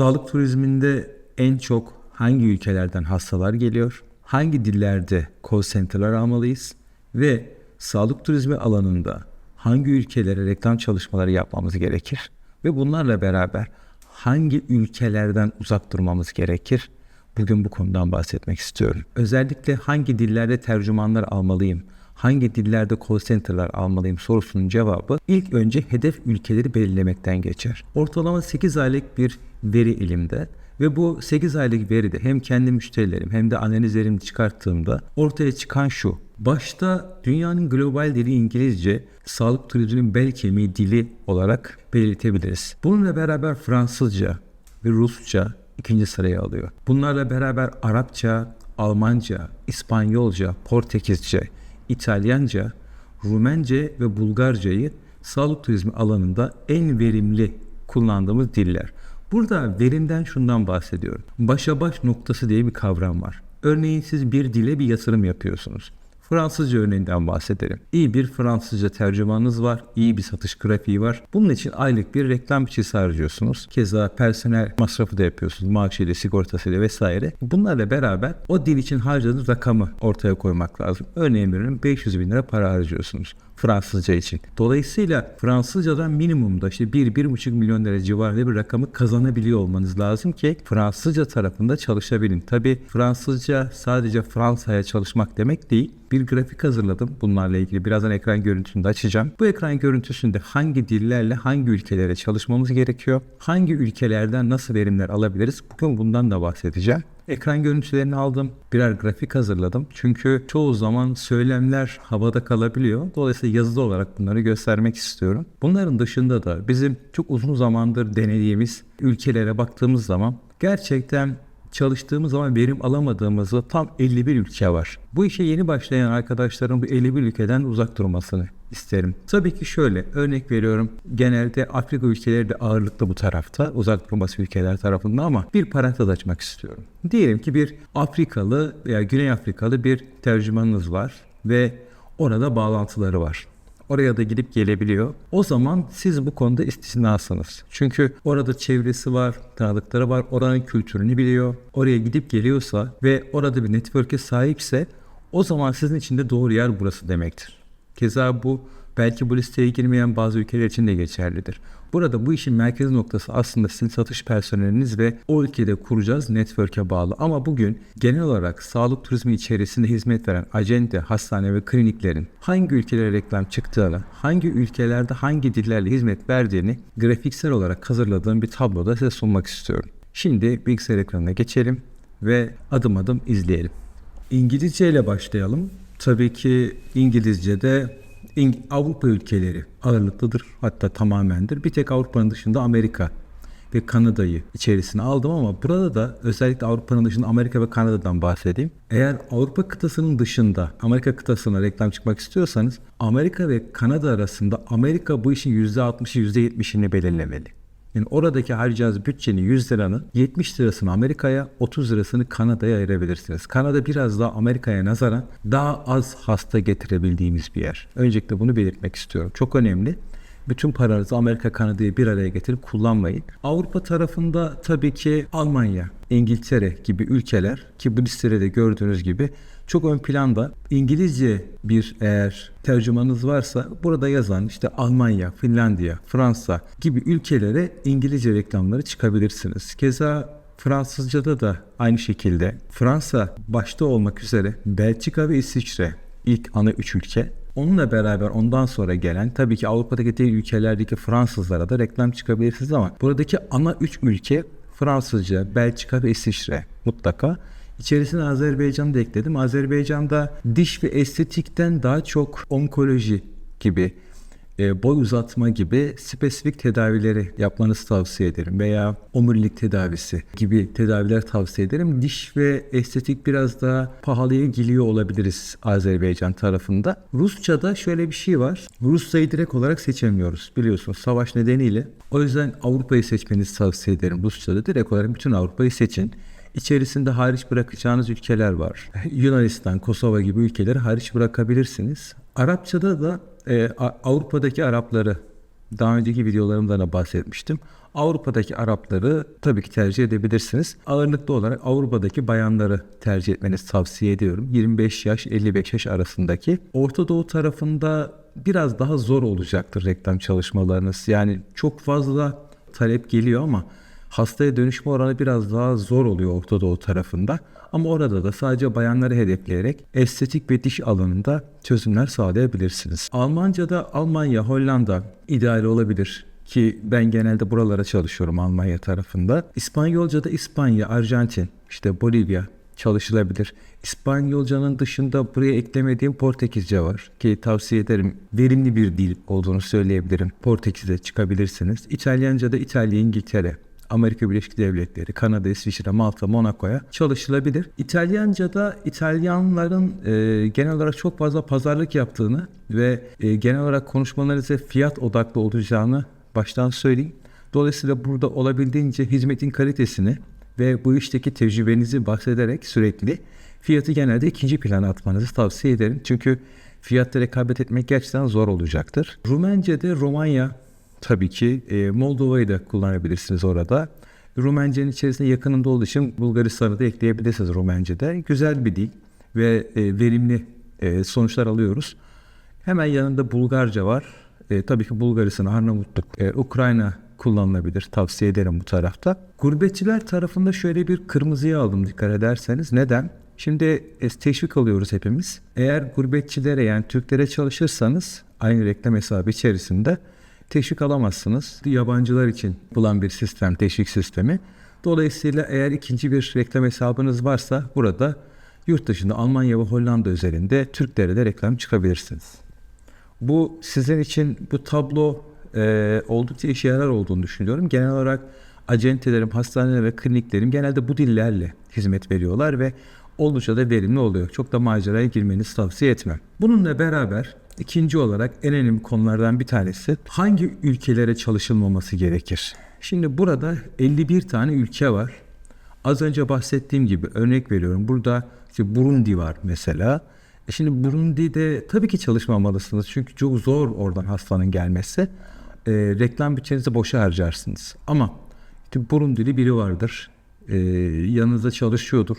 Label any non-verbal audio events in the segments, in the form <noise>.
Sağlık turizminde en çok hangi ülkelerden hastalar geliyor? Hangi dillerde call center'lar almalıyız? Ve sağlık turizmi alanında hangi ülkelere reklam çalışmaları yapmamız gerekir? Ve bunlarla beraber hangi ülkelerden uzak durmamız gerekir? Bugün bu konudan bahsetmek istiyorum. Özellikle hangi dillerde tercümanlar almalıyım? Hangi dillerde call center'lar almalıyım sorusunun cevabı ilk önce hedef ülkeleri belirlemekten geçer. Ortalama 8 aylık bir veri elimde ve bu 8 aylık veride hem kendi müşterilerim hem de analizlerimi çıkarttığımda ortaya çıkan şu. Başta dünyanın global dili İngilizce, sağlık turizminin bel kemiği dili olarak belirtebiliriz. Bununla beraber Fransızca ve Rusça ikinci sırayı alıyor. Bunlarla beraber Arapça, Almanca, İspanyolca, Portekizce, İtalyanca, Rumence ve Bulgarcayı sağlık turizmi alanında en verimli kullandığımız diller. Burada verimden şundan bahsediyorum. Başa baş noktası diye bir kavram var. Örneğin siz bir dile bir yatırım yapıyorsunuz. Fransızca örneğinden bahsedelim. İyi bir Fransızca tercümanınız var, iyi bir satış grafiği var. Bunun için aylık bir reklam bütçesi harcıyorsunuz. Keza personel masrafı da yapıyorsunuz. Maaşıyla, sigortasıyla vesaire. Bunlarla beraber o dil için harcadığınız rakamı ortaya koymak lazım. Örneğin veriyorum 500 bin lira para harcıyorsunuz. Fransızca için. Dolayısıyla Fransızcadan minimumda işte 1-1,5 milyon lira civarında bir rakamı kazanabiliyor olmanız lazım ki Fransızca tarafında çalışabilin. Tabi Fransızca sadece Fransa'ya çalışmak demek değil. Bir grafik hazırladım bunlarla ilgili. Birazdan ekran görüntüsünü de açacağım. Bu ekran görüntüsünde hangi dillerle hangi ülkelere çalışmamız gerekiyor? Hangi ülkelerden nasıl verimler alabiliriz? Bugün bundan da bahsedeceğim. Ekran görüntülerini aldım. Birer grafik hazırladım. Çünkü çoğu zaman söylemler havada kalabiliyor. Dolayısıyla yazılı olarak bunları göstermek istiyorum. Bunların dışında da bizim çok uzun zamandır denediğimiz ülkelere baktığımız zaman gerçekten çalıştığımız zaman verim alamadığımızda tam 51 ülke var. Bu işe yeni başlayan arkadaşların bu 51 ülkeden uzak durmasını isterim. Tabii ki şöyle örnek veriyorum. Genelde Afrika ülkeleri de ağırlıklı bu tarafta. Uzak durması ülkeler tarafında ama bir parantez açmak istiyorum. Diyelim ki bir Afrikalı veya Güney Afrikalı bir tercümanınız var ve orada bağlantıları var oraya da gidip gelebiliyor. O zaman siz bu konuda istisnasınız. Çünkü orada çevresi var, tanıdıkları var, oranın kültürünü biliyor. Oraya gidip geliyorsa ve orada bir network'e sahipse o zaman sizin için de doğru yer burası demektir. Keza bu belki bu listeye girmeyen bazı ülkeler için de geçerlidir. Burada bu işin merkez noktası aslında sizin satış personeliniz ve o ülkede kuracağız network'e bağlı. Ama bugün genel olarak sağlık turizmi içerisinde hizmet veren acente, hastane ve kliniklerin hangi ülkelere reklam çıktığını, hangi ülkelerde hangi dillerle hizmet verdiğini grafiksel olarak hazırladığım bir tabloda size sunmak istiyorum. Şimdi bilgisayar ekranına geçelim ve adım adım izleyelim. İngilizce ile başlayalım. Tabii ki İngilizce'de Avrupa ülkeleri ağırlıklıdır hatta tamamendir. Bir tek Avrupa'nın dışında Amerika ve Kanada'yı içerisine aldım ama burada da özellikle Avrupa'nın dışında Amerika ve Kanada'dan bahsedeyim. Eğer Avrupa kıtasının dışında Amerika kıtasına reklam çıkmak istiyorsanız Amerika ve Kanada arasında Amerika bu işin %60'ı %70'ini belirlemeli. Yani oradaki harcayacağınız bütçenin 100 liranın 70 lirasını Amerika'ya 30 lirasını Kanada'ya ayırabilirsiniz. Kanada biraz daha Amerika'ya nazaran daha az hasta getirebildiğimiz bir yer. Öncelikle bunu belirtmek istiyorum. Çok önemli. Bütün paranızı Amerika Kanada'yı bir araya getirip kullanmayın. Avrupa tarafında tabii ki Almanya, İngiltere gibi ülkeler ki bu listede de gördüğünüz gibi çok ön planda İngilizce bir eğer tercümanınız varsa burada yazan işte Almanya, Finlandiya, Fransa gibi ülkelere İngilizce reklamları çıkabilirsiniz. Keza Fransızca'da da aynı şekilde Fransa başta olmak üzere Belçika ve İsviçre ilk ana üç ülke Onunla beraber ondan sonra gelen tabii ki Avrupa'daki diğer ülkelerdeki Fransızlara da reklam çıkabilirsiniz ama buradaki ana üç ülke Fransızca, Belçika ve İsviçre mutlaka. İçerisine Azerbaycan'ı da ekledim. Azerbaycan'da diş ve estetikten daha çok onkoloji gibi e, boy uzatma gibi spesifik tedavileri yapmanızı tavsiye ederim veya omurilik tedavisi gibi tedaviler tavsiye ederim. Diş ve estetik biraz daha pahalıya geliyor olabiliriz Azerbaycan tarafında. Rusça'da şöyle bir şey var. Rusçayı direkt olarak seçemiyoruz biliyorsunuz savaş nedeniyle. O yüzden Avrupa'yı seçmenizi tavsiye ederim. Rusça'da direkt olarak bütün Avrupa'yı seçin. İçerisinde hariç bırakacağınız ülkeler var. <laughs> Yunanistan, Kosova gibi ülkeleri hariç bırakabilirsiniz. Arapçada da e, Avrupa'daki Arapları Daha önceki videolarımda da bahsetmiştim. Avrupa'daki Arapları tabii ki tercih edebilirsiniz. Ağırlıklı olarak Avrupa'daki bayanları tercih etmenizi tavsiye ediyorum. 25 yaş 55 yaş arasındaki. Orta Doğu tarafında biraz daha zor olacaktır reklam çalışmalarınız. Yani çok fazla talep geliyor ama hastaya dönüşme oranı biraz daha zor oluyor Orta Doğu tarafında. Ama orada da sadece bayanları hedefleyerek estetik ve diş alanında çözümler sağlayabilirsiniz. Almanca'da Almanya, Hollanda ideal olabilir ki ben genelde buralara çalışıyorum Almanya tarafında. İspanyolca'da İspanya, Arjantin, işte Bolivya çalışılabilir. İspanyolcanın dışında buraya eklemediğim Portekizce var ki tavsiye ederim. Verimli bir dil olduğunu söyleyebilirim. Portekiz'e çıkabilirsiniz. İtalyanca'da İtalya, İngiltere, Amerika Birleşik Devletleri, Kanada, İsviçre, Malta, Monaco'ya çalışılabilir. İtalyanca'da İtalyanların e, genel olarak çok fazla pazarlık yaptığını ve e, genel olarak konuşmalarınızda fiyat odaklı olacağını baştan söyleyeyim. Dolayısıyla burada olabildiğince hizmetin kalitesini ve bu işteki tecrübenizi bahsederek sürekli fiyatı genelde ikinci plana atmanızı tavsiye ederim. Çünkü fiyatta rekabet etmek gerçekten zor olacaktır. Rumence'de Romanya tabii ki e, Moldova'yı da kullanabilirsiniz orada. Rumence'nin içerisinde yakınında olduğu için Bulgaristan'ı da ekleyebilirsiniz Rumence'de. Güzel bir dil ve e, verimli e, sonuçlar alıyoruz. Hemen yanında Bulgarca var. E, tabii ki Bulgaristan, Arnavutluk, e, Ukrayna kullanılabilir. Tavsiye ederim bu tarafta. Gurbetçiler tarafında şöyle bir kırmızıya aldım dikkat ederseniz. Neden? Şimdi e, teşvik alıyoruz hepimiz. Eğer gurbetçilere yani Türklere çalışırsanız aynı reklam hesabı içerisinde teşvik alamazsınız. Yabancılar için bulan bir sistem, teşvik sistemi. Dolayısıyla eğer ikinci bir reklam hesabınız varsa burada yurt dışında Almanya ve Hollanda üzerinde Türklere de reklam çıkabilirsiniz. Bu sizin için bu tablo e, oldukça işe yarar olduğunu düşünüyorum. Genel olarak acentelerim, hastaneler ve kliniklerim genelde bu dillerle hizmet veriyorlar ve oldukça da verimli oluyor. Çok da maceraya girmenizi tavsiye etmem. Bununla beraber ikinci olarak en önemli konulardan bir tanesi hangi ülkelere çalışılmaması gerekir? Şimdi burada 51 tane ülke var. Az önce bahsettiğim gibi örnek veriyorum. Burada işte Burundi var mesela. E şimdi Burundi'de tabii ki çalışmamalısınız. Çünkü çok zor oradan hastanın gelmesi. E, reklam bütçenizi boşa harcarsınız. Ama işte Burundili biri vardır. E, yanınızda çalışıyordur.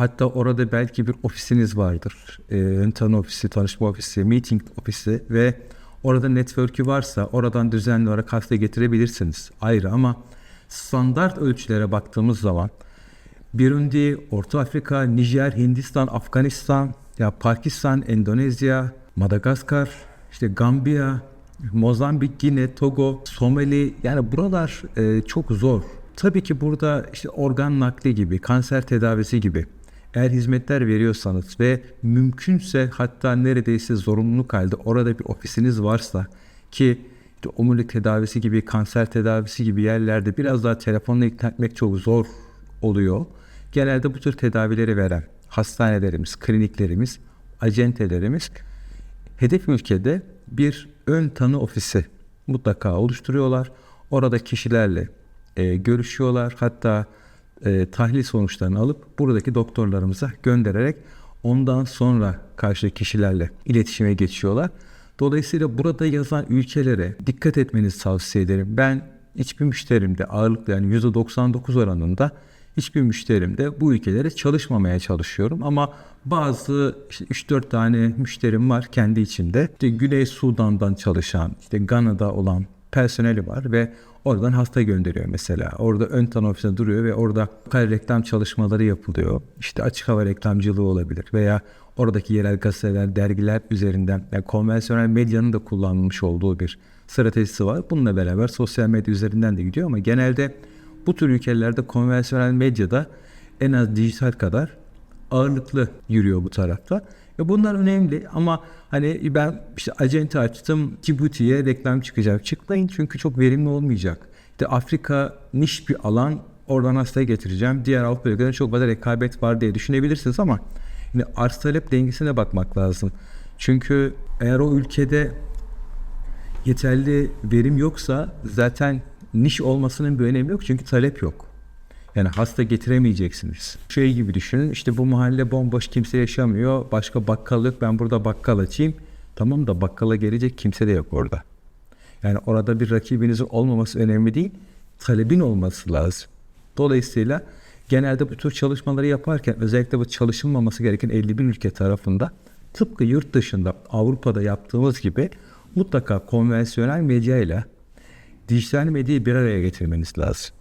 Hatta orada belki bir ofisiniz vardır. E, ofisi, tanışma ofisi, meeting ofisi ve orada network'ü varsa oradan düzenli olarak hasta getirebilirsiniz. Ayrı ama standart ölçülere baktığımız zaman Burundi, Orta Afrika, Nijer, Hindistan, Afganistan, ya Pakistan, Endonezya, Madagaskar, işte Gambiya, Mozambik, Gine, Togo, Somali yani buralar e, çok zor. Tabii ki burada işte organ nakli gibi, kanser tedavisi gibi eğer hizmetler veriyorsanız ve mümkünse hatta neredeyse zorunluluk halde orada bir ofisiniz varsa ki işte omurilik tedavisi gibi, kanser tedavisi gibi yerlerde biraz daha telefonla ikna etmek çok zor oluyor. Genelde bu tür tedavileri veren hastanelerimiz, kliniklerimiz, acentelerimiz hedef ülkede bir ön tanı ofisi mutlaka oluşturuyorlar. Orada kişilerle e, görüşüyorlar. Hatta e, tahlil sonuçlarını alıp buradaki doktorlarımıza göndererek ondan sonra karşı kişilerle iletişime geçiyorlar. Dolayısıyla burada yazan ülkelere dikkat etmenizi tavsiye ederim. Ben hiçbir müşterimde ağırlıklı yani %99 oranında hiçbir müşterimde bu ülkelere çalışmamaya çalışıyorum. Ama bazı işte 3-4 tane müşterim var kendi içinde. İşte Güney Sudan'dan çalışan, işte Gana'da olan personeli var ve oradan hasta gönderiyor mesela. Orada ön tanı ofisinde duruyor ve orada lokal reklam çalışmaları yapılıyor. İşte açık hava reklamcılığı olabilir veya oradaki yerel gazeteler, dergiler üzerinden yani konvansiyonel medyanın da kullanılmış olduğu bir stratejisi var. Bununla beraber sosyal medya üzerinden de gidiyor ama genelde bu tür ülkelerde konvansiyonel medyada en az dijital kadar ağırlıklı yürüyor bu tarafta. E bunlar önemli ama hani ben işte acente açtım Cibuti'ye reklam çıkacak. Çıkmayın çünkü çok verimli olmayacak. İşte Afrika niş bir alan oradan hastaya getireceğim. Diğer Avrupa ülkelerinde çok fazla rekabet var diye düşünebilirsiniz ama yine arz talep dengesine bakmak lazım. Çünkü eğer o ülkede yeterli verim yoksa zaten niş olmasının bir önemi yok çünkü talep yok. Yani hasta getiremeyeceksiniz. Şey gibi düşünün işte bu mahalle bomboş kimse yaşamıyor. Başka bakkal yok ben burada bakkal açayım. Tamam da bakkala gelecek kimse de yok orada. Yani orada bir rakibinizin olmaması önemli değil, talebin olması lazım. Dolayısıyla genelde bu tür çalışmaları yaparken özellikle bu çalışılmaması gereken 51 ülke tarafında tıpkı yurt dışında Avrupa'da yaptığımız gibi mutlaka konvansiyonel medya ile dijital medyayı bir araya getirmeniz lazım.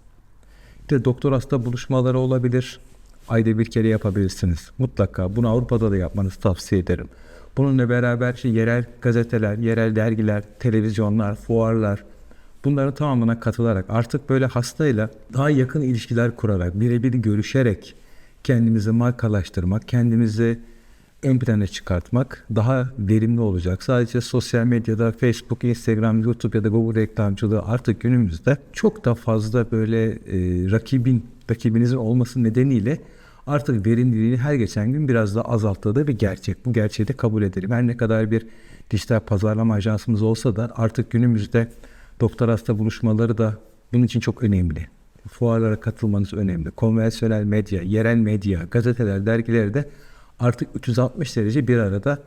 İşte doktor hasta buluşmaları olabilir. Ayda bir kere yapabilirsiniz. Mutlaka bunu Avrupa'da da yapmanızı tavsiye ederim. Bununla beraber işte yerel gazeteler, yerel dergiler, televizyonlar, fuarlar bunların tamamına katılarak artık böyle hastayla daha yakın ilişkiler kurarak, birebir görüşerek kendimizi markalaştırmak, kendimizi ön plana çıkartmak daha verimli olacak. Sadece sosyal medyada Facebook, Instagram, YouTube ya da Google reklamcılığı artık günümüzde çok da fazla böyle e, rakibin, rakibinizin olması nedeniyle artık verimliliğini her geçen gün biraz daha azalttığı da bir gerçek. Bu gerçeği de kabul edelim. Her ne kadar bir dijital pazarlama ajansımız olsa da artık günümüzde doktor hasta buluşmaları da bunun için çok önemli. Fuarlara katılmanız önemli. Konvansiyonel medya, yerel medya, gazeteler, dergileri de artık 360 derece bir arada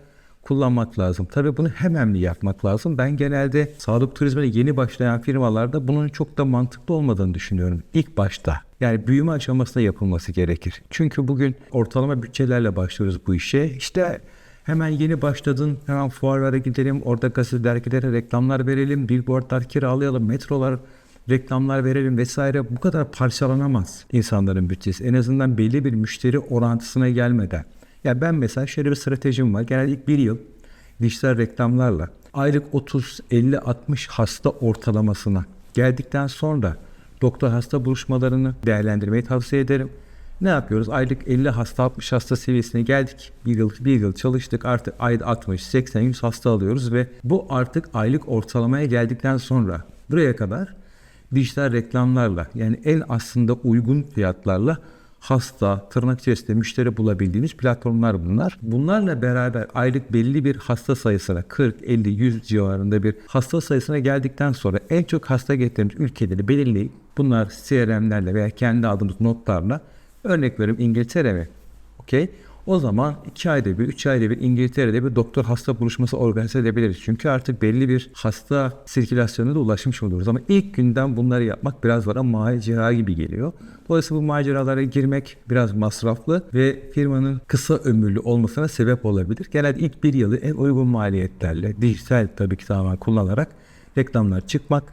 kullanmak lazım. Tabii bunu hemen yapmak lazım? Ben genelde sağlık turizmine yeni başlayan firmalarda bunun çok da mantıklı olmadığını düşünüyorum. İlk başta yani büyüme aşamasında yapılması gerekir. Çünkü bugün ortalama bütçelerle başlıyoruz bu işe. İşte hemen yeni başladın, hemen fuarlara gidelim, orada gazete dergilere reklamlar verelim, billboardlar kiralayalım, metrolar reklamlar verelim vesaire bu kadar parçalanamaz insanların bütçesi. En azından belli bir müşteri orantısına gelmeden. Ya ben mesela şöyle bir stratejim var. Genelde ilk bir yıl dijital reklamlarla aylık 30, 50, 60 hasta ortalamasına geldikten sonra doktor hasta buluşmalarını değerlendirmeyi tavsiye ederim. Ne yapıyoruz? Aylık 50 hasta 60 hasta seviyesine geldik. Bir yıl, bir yıl çalıştık. Artık ayda 60, 80, 100 hasta alıyoruz ve bu artık aylık ortalamaya geldikten sonra buraya kadar dijital reklamlarla yani en aslında uygun fiyatlarla hasta, tırnak içerisinde müşteri bulabildiğiniz platformlar bunlar. Bunlarla beraber aylık belli bir hasta sayısına 40, 50, 100 civarında bir hasta sayısına geldikten sonra en çok hasta getirdiğimiz ülkeleri belirleyip bunlar CRM'lerle veya kendi aldığımız notlarla örnek veriyorum İngiltere mi? Okey. O zaman 2 ayda bir, 3 ayda bir İngiltere'de bir doktor hasta buluşması organize edebiliriz. Çünkü artık belli bir hasta sirkülasyonuna da ulaşmış oluruz. Ama ilk günden bunları yapmak biraz bana macera gibi geliyor. Dolayısıyla bu maceralara girmek biraz masraflı ve firmanın kısa ömürlü olmasına sebep olabilir. Genelde ilk bir yılı en uygun maliyetlerle, dijital tabii ki tamamen kullanarak reklamlar çıkmak,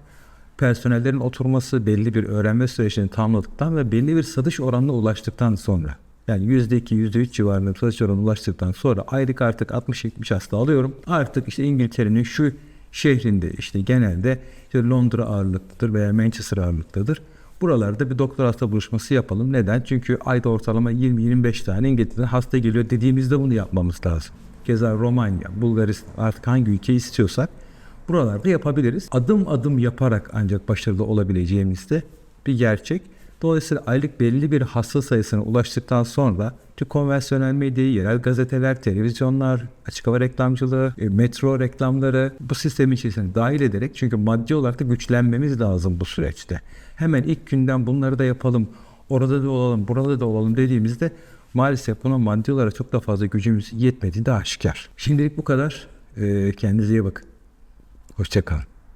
personellerin oturması belli bir öğrenme sürecini tamamladıktan ve belli bir satış oranına ulaştıktan sonra yani %2, %3 civarında satış ulaştıktan sonra aylık artık 60-70 hasta alıyorum. Artık işte İngiltere'nin şu şehrinde işte genelde işte Londra ağırlıklıdır veya Manchester ağırlıklıdır. Buralarda bir doktor hasta buluşması yapalım. Neden? Çünkü ayda ortalama 20-25 tane İngiltere'den hasta geliyor dediğimizde bunu yapmamız lazım. Keza Romanya, Bulgaristan artık hangi ülke istiyorsak buralarda yapabiliriz. Adım adım yaparak ancak başarılı olabileceğimiz de bir gerçek. Dolayısıyla aylık belli bir hasta sayısına ulaştıktan sonra tüm konvansiyonel medyayı, yerel gazeteler, televizyonlar, açık hava reklamcılığı, e, metro reklamları bu sistemin içerisine dahil ederek çünkü maddi olarak da güçlenmemiz lazım bu süreçte. Hemen ilk günden bunları da yapalım, orada da olalım, burada da olalım dediğimizde maalesef buna maddi olarak çok da fazla gücümüz yetmediği de aşikar. Şimdilik bu kadar. Ee, kendinize iyi bakın. Hoşçakalın.